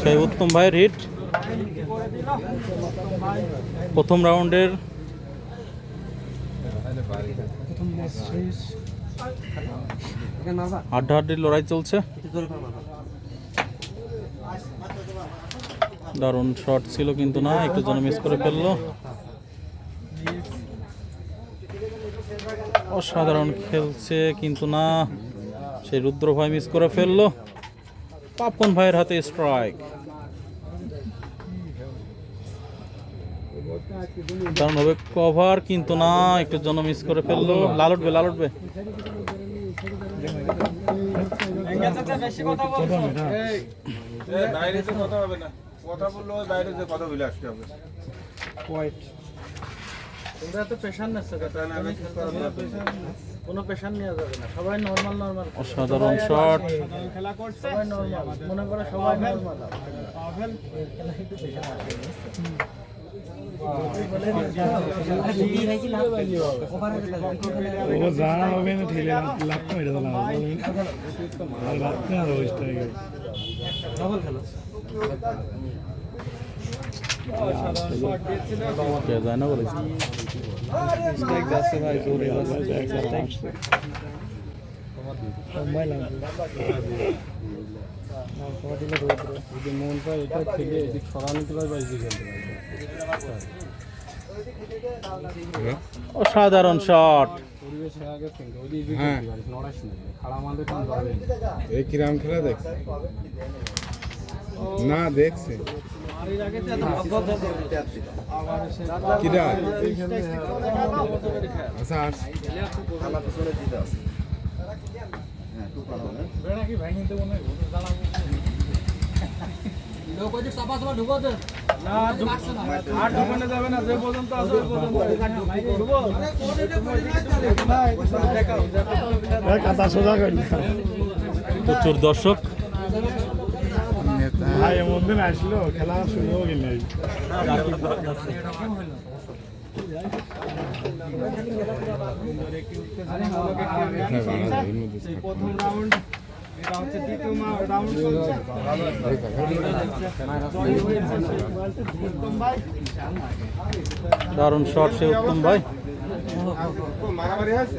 সেই উত্তম ভাইয়ের হিট প্রথম রাউন্ডের হাড্ডাহাড্ডির লড়াই চলছে। দারুণ শট ছিল কিন্তু না একটু জন মিস করে ফেলল অসাধারণ খেলছে কিন্তু না সেই রুদ্র ভাই মিস করে ফেলল পাপন ভাইয়ের হাতে স্ট্রাইক দারুণ হবে কভার কিন্তু না একটু জন মিস করে ফেলল লাল উঠবে লাল উঠবে বাইরে তো কথা হবে না কথা বললে ওই বাইরে যে কথা বলে আসতে হবে তোমরা তো পেশান না কোনো পেশান নেওয়া যাবে না। সবাই নর্মাল নর্মাল অসাধারণ শট খেলা করছে। সবাই নর্মাল মনে করো সবাই নর্মাল ও হবে না ঠেলে আর আর ওই স্ট্রাইকে কে যায় না বলেছি পায় এটা থেকে এদিক সরানো তোলা বা এদিকে খেলতে পারবে অসাধারণ শট হ্যাঁ। এই কিরাম খেলা দেখ। না, দেখছে। কিরা আচ্ছা করি প্রচুর দর্শক। এমন দিন আসলো খেলা শুরু হয়ে গেল সেই প্রথম রাউন্ড এটা হচ্ছে দ্বিতীয় রাউন্ড চলছে জয় হয়েছে উত্তম ভাই। দারুণ শট সে উত্তম ভাই মারামারি আছে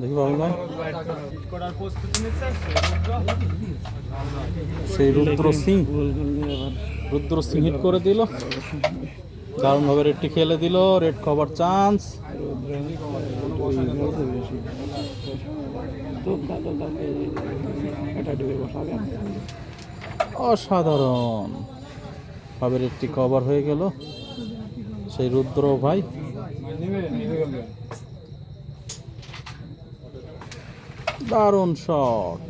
দেখি ভাই। সেই রুদ্র সিং। রুদ্র সিং হিট করে দিল। দারুণভাবে রেডটি খেলে দিল। Red cover chance. অসাধারণ। ভাবে রেডটি কভার হয়ে গেল। সেই রুদ্র ভাই। দারুণ শট।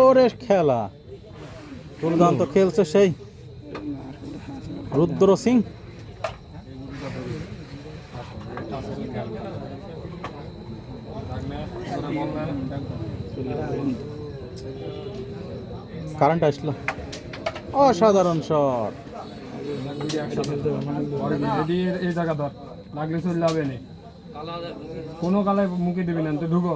ওরে খেলা। দুর্দান্ত খেলছে সেই রুদ্র সিং। কারেন্ট আসলো। অসাধারণ শট। এই জায়গা ধর। লাগলে চলে যাবে নি কোনো কালায় মুখে দিবি না তো ঢুকো।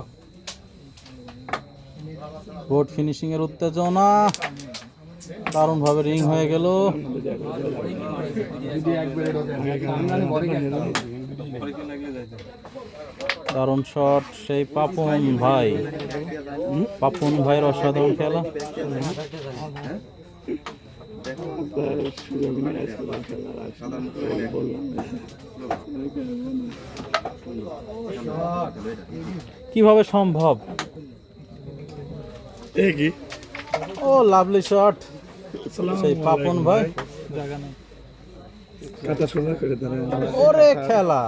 বোর্ড ফিনিশিং এর উত্তেজনা। দারুণ ভাবে রিং হয়ে গেল। দারুণ শট সেই পাপন ভাই। পাপন ভাইয়ের অসাধারণ খেলা। কীভাবে সম্ভব? কি? ও লাভলি শট সেই পাপন ভাই। ওরে খেলা।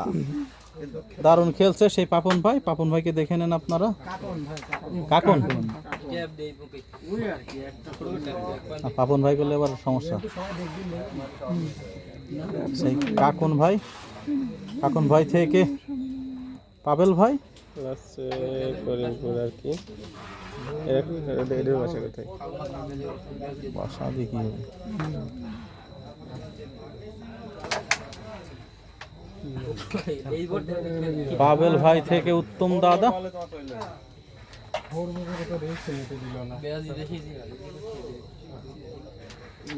দারুণ খেলছে সেই পাপন ভাই। পাপন ভাইকে দেখে নেন আপনারা। কাকন। পাপন ভাই করলে এবার সমস্যা। সেই কাকন ভাই। কাকন ভাই থেকে পাবেল ভাই। আর কি বাসা দিয়ে কি হবে পাবেল ভাই থেকে উত্তম দাদা।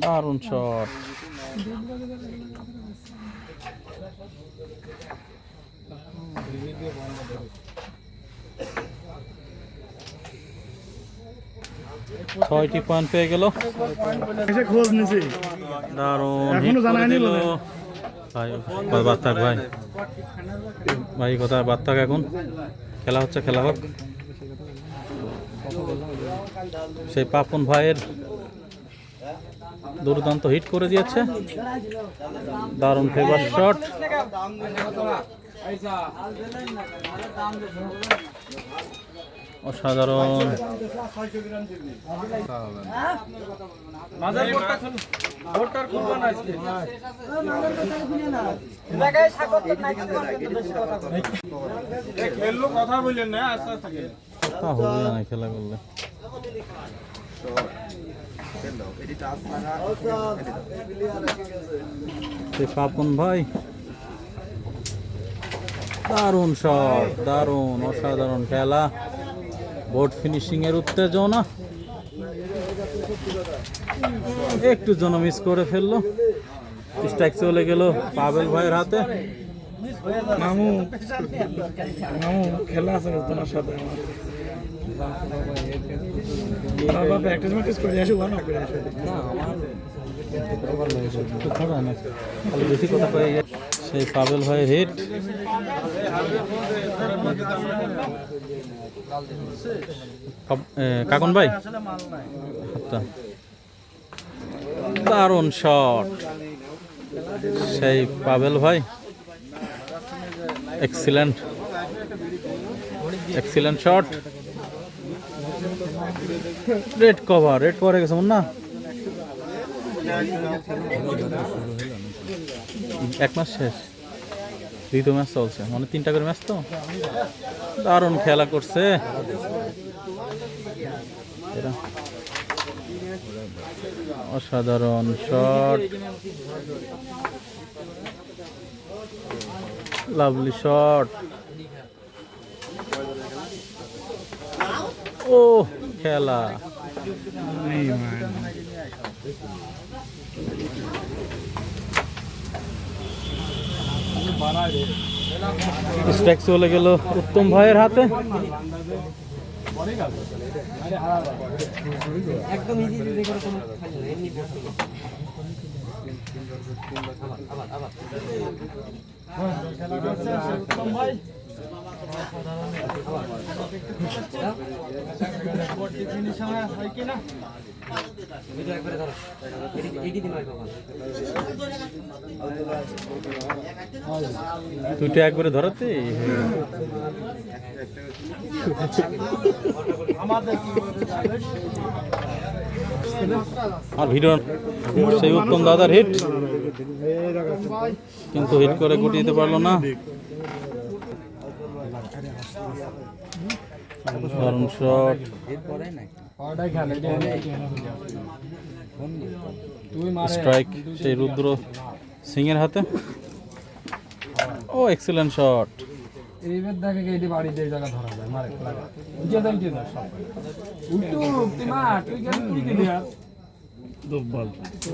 দারুণ শট ছয়টি পয়েন্ট পেয়ে গেল। খোঁজ নিছি। দারুণ এখনও জানায়নি। ভাই বাদ ভাই। ভাই কথা বাদ এখন? খেলা হচ্ছে, খেলা হোক। সেই পাপন ভাইয়ের দুর্দান্ত হিট করে দিয়েছে। দারুণ ফেভার শট অসাধারণ। কথা বললেন না আস্তে আস্তে খেলেন। হবে না খেলা করলে। পাপন ভাই। দারুণ শট দারুণ অসাধারণ খেলা। বোর্ড ফিনিশিং এর উত্তেজনা। একটু জন মিস করে ফেলল। স্ট্রাইক চলে গেল পাবেল ভাইয়ের হাতে। মামু মামু খেলা আছে তোমার সাথে? প্র্যাকটিস ম্যাকটিস করে আসি ওয়ান করে আসি। খালি বেশি কথা কয়ে সেই পাবেল ভাইয়ের হিট কাকন ভাই। দারুণ শট সেই পাবেল ভাই। Excellent excellent shot red cover red cover গেছে না? এক মাস শেষ। দ্বিতীয় ম্যাচ চলছে। মানে তিনটা করে ম্যাচ তো? দারুণ খেলা করছে। অসাধারণ শট। Lovely shot. ও, খেলা। স্ট্রাইক চলে গেল উত্তম ভাইয়ের হাতে। একদম ইজি ইজি কোনো এমনি বসে। ভিডিও দুইটা একবারে ধরাতে আর ভিডিও সেই উত্তম দাদার হিট কিন্তু হিট করে গুটিয়ে দিতে পারল না। দারুণ শট স্ট্রাইক সেই রুদ্র সিং এর হাতে। ও এক্সিলেন্ট শট এইবার দেখে বাড়িতে জায়গা ধরা যায় মারে লাগা। উঠে সব উল্টু তুই মার তুই কেন আর?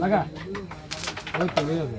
লাগা। ওই তো যাবে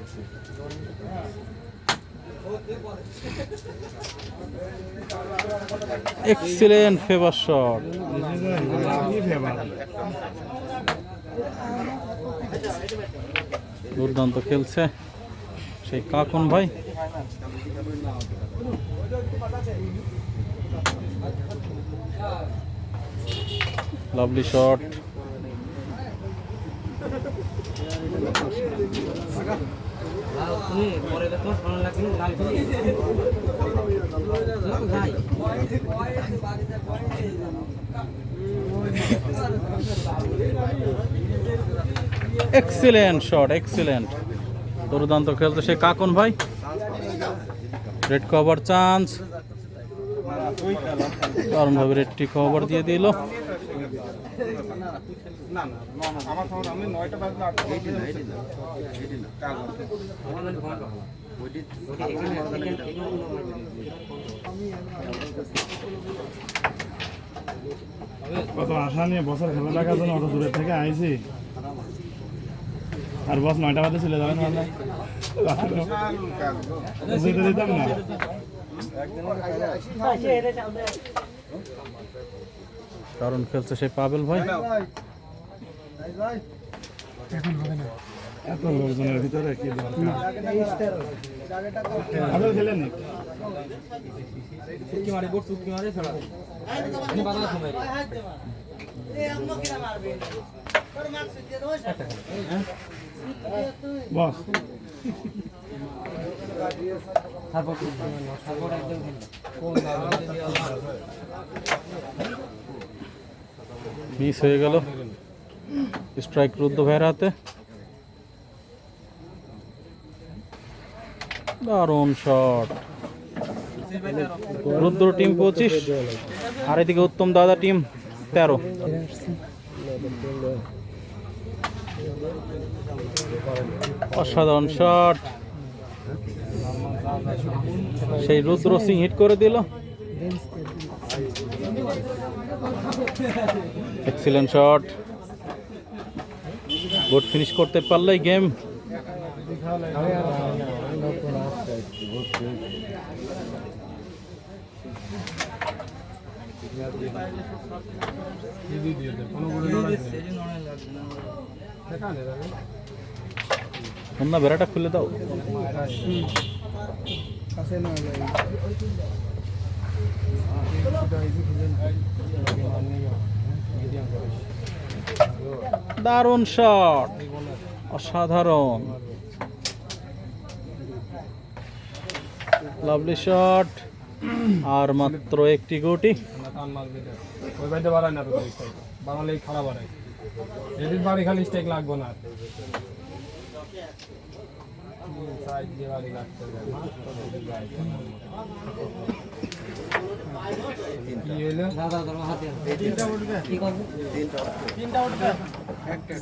এক্সিলেন্ট ফেভার শট দুর্দান্ত খেলছে সেই কাকুন ভাই। Lovely shot excellent shot excellent দুর্দান্ত খেলতে সে কাকুন ভাই। রেড কভার চান্স দারুণভাবে রেডটি কভার দিয়ে দিল। না না আমার আমি নয়টা বাজলে আটটা কত আশা নিয়ে বছর খেলা দেখার জন্য অত দূরে থেকে আইছি। আর বস নয়টা বাজে চলে যাবেন যেতে দিতাম না। দারুণ খেলছে সেই পাবেল ভাই। এত লোকজনের ভিতরে কি তারপর মিস হয়ে গেল। স্ট্রাইক রুদ্র ভাইয়ের হাতে। দারুণ শট রুদ্র টিম পঁচিশ। আর এদিকে উত্তম দাদা টিম তেরো। অসাধারণ শট সেই রুদ্র সিং হিট করে দিল। এক্সিলেন্ট শট গুড ফিনিশ করতে পারলেই গেম অন্য বেড়াটা খুলে দাও। দারুণ শট। অসাধারণ। লাভলি শট আর মাত্র একটি গুটি। ওই না বাঙালি খারাপ বাড়ায় এদিক বাড়ি খালি স্ট্রাইক লাগবো না।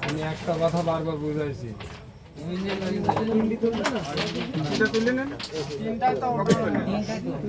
আমি একটা কথা বারবার বুঝাইছি তিনটা তুলে নেন তিনটা আছে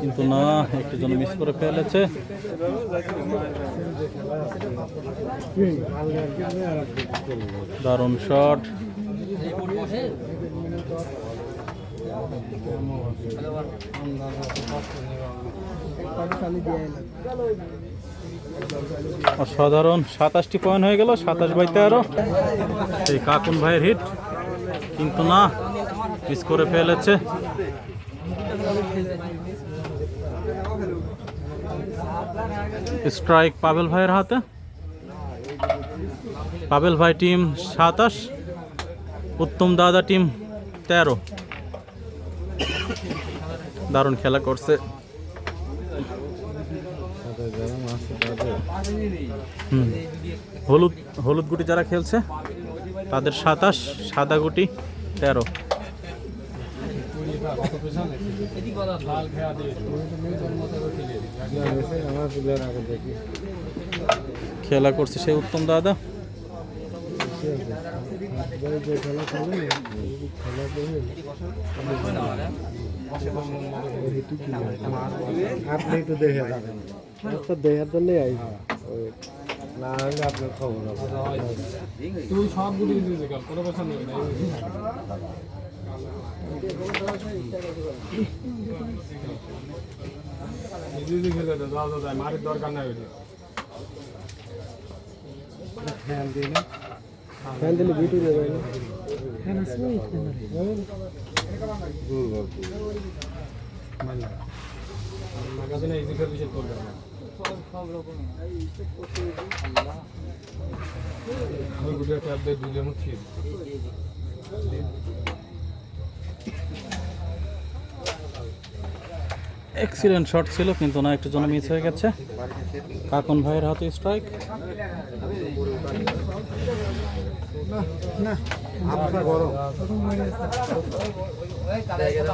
কিন্তু না, একটু জন মিস করে ফেলেছে। দারুণ শট অসাধারণ, সাতাশটি পয়েন্ট হয়ে গেল, সাতাশ বাই তেরো। সেই কাকুন ভাইয়ের হিট কিন্তু না মিস করে ফেলেছে। স্ট্রাইক পাবেল ভাইয়ের হাতে। পাবেল ভাই টিম সাতাশ, উত্তম দাদা টিম তেরো। দারুণ খেলা করছে। হলুদ হলুদ গুটি যারা খেলছে তাদের সাতাশ, সাদা গুটি তেরো। খেলে করছে সেই উত্তম দাদা। আপনি একটু দেখে যাবেন। দেখার জন্যই আই না হলে আপনার খবর হবে। তুই সব গুলি দিতে গেল কোনো? কথা নেই না নিজে খেলে দে দাও দাও মারির দরকার নাই ওইটা। ফ্যান দিই না? ফ্যান দিলে ভিডিও দেবে না মাগাজিনে ইজি করে বিষয় করবে না। এক্সিলেন্ট শট ছিল, কিন্তু না, একটু জন্য মিস হয়ে গেছে। কাকন ভাইয়ের হাতে স্ট্রাইক এত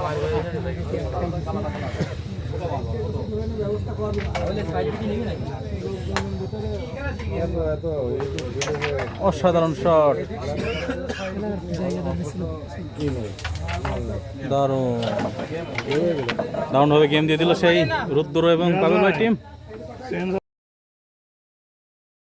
অসাধারণ শট দারুণ। দারুণভাবে গেম দিয়ে দিল সেই রুদ্র এবং পাগল ভাই টিম